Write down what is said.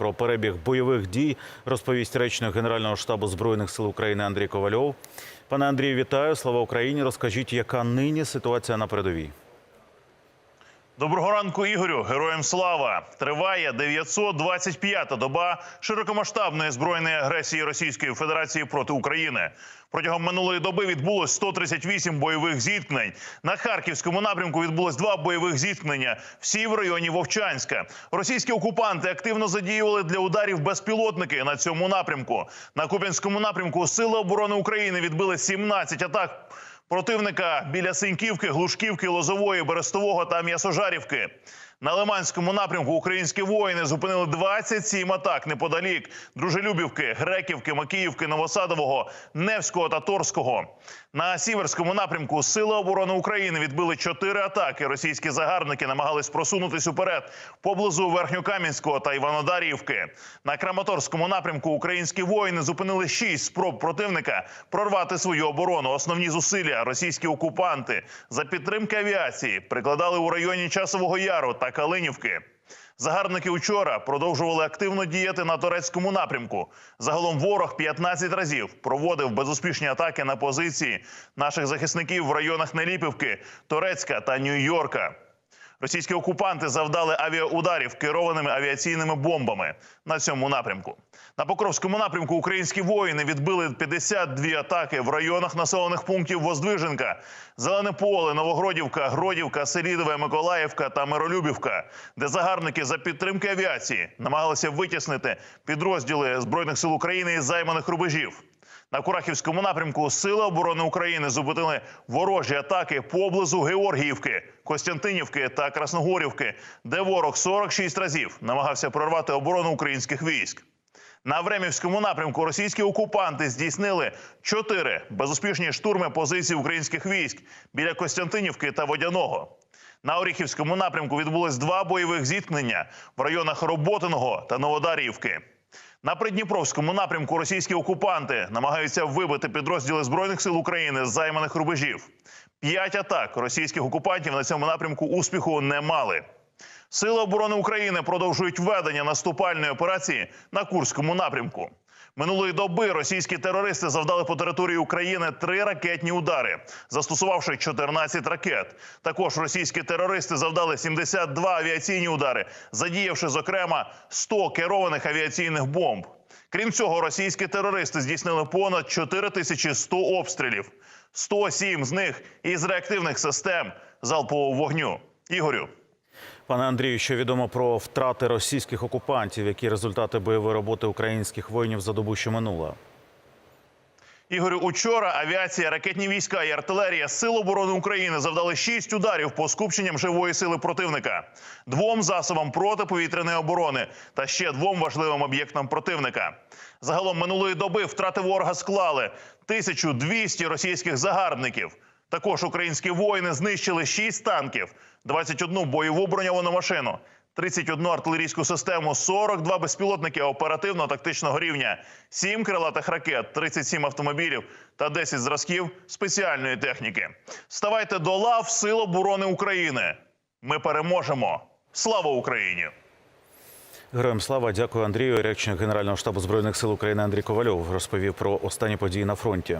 Про перебіг бойових дій розповість речник Генерального штабу збройних сил України Андрій Ковальов. Пане Андрію, вітаю! Слава Україні! Розкажіть, яка нині ситуація на передовій? Доброго ранку, Ігорю. Героям слава! Триває 925-та доба широкомасштабної збройної агресії Російської Федерації проти України. Протягом минулої доби відбулось 138 бойових зіткнень. На харківському напрямку відбулось два бойових зіткнення. Всі в районі Вовчанська. Російські окупанти активно задіювали для ударів безпілотники на цьому напрямку. На Куп'янському напрямку Сили оборони України відбили 17 атак противника біля Синьківки, Глушківки, Лозової, Берестового та М'ясожарівки. На Лиманському напрямку українські воїни зупинили 27 атак неподалік Дружелюбівки, Греківки, Макіївки, Новосадового, Невського та Торського. На Сіверському напрямку Сили оборони України відбили 4 атаки. Російські загарбники намагались просунутись уперед поблизу Верхньокам'янського та Іванодарівки. На Краматорському напрямку українські воїни зупинили 6 спроб противника прорвати свою оборону. Основні зусилля російські окупанти за підтримки авіації прикладали у районі Часового Яру та Калинівки. Загарбники учора продовжували активно діяти на турецькому напрямку. Загалом ворог 15 разів проводив безуспішні атаки на позиції наших захисників в районах Неліпівки, Торецька та Нью-Йорка. Російські окупанти завдали авіаударів керованими авіаційними бомбами на цьому напрямку. На Покровському напрямку українські воїни відбили 52 атаки в районах населених пунктів Воздвиженка, Зелене поле, Новогродівка, Гродівка, Селідове, Миколаївка та Миролюбівка, де загарбники за підтримки авіації намагалися витіснити підрозділи збройних сил України із займаних рубежів. На Курахівському напрямку Сили оборони України зупинили ворожі атаки поблизу Георгіївки, Костянтинівки та Красногорівки, де ворог 46 разів намагався прорвати оборону українських військ. На Времівському напрямку російські окупанти здійснили чотири безуспішні штурми позицій українських військ біля Костянтинівки та Водяного. На Оріхівському напрямку відбулось два бойових зіткнення в районах Роботиного та Новодарівки. На Придніпровському напрямку російські окупанти намагаються вибити підрозділи збройних сил України з займаних рубежів. П'ять атак російських окупантів на цьому напрямку успіху не мали. Сили оборони України продовжують ведення наступальної операції на Курському напрямку. Минулої доби російські терористи завдали по території України три ракетні удари, застосувавши 14 ракет. Також російські терористи завдали 72 авіаційні удари, задіявши зокрема 100 керованих авіаційних бомб. Крім цього, російські терористи здійснили понад 4100 обстрілів, 107 з них із реактивних систем залпового вогню. Ігорю. Пане Андрію, що відомо про втрати російських окупантів, які результати бойової роботи українських воїнів за добу, що минула? Ігорю, учора авіація, ракетні війська і артилерія Сил оборони України завдали шість ударів по скупченням живої сили противника, двом засобам протиповітряної оборони та ще двом важливим об'єктам противника. Загалом минулої доби втрати ворога склали 1200 російських загарбників. Також українські воїни знищили 6 танків, 21 бойову броньовану машину, 31 артилерійську систему, 42 безпілотники оперативно-тактичного рівня, 7 крилатих ракет, 37 автомобілів та 10 зразків спеціальної техніки. Ставайте до лав Сил оборони України. Ми переможемо! Слава Україні! Героям слава, дякую Андрію. Речник Генерального штабу збройних сил України Андрій Ковальов розповів про останні події на фронті.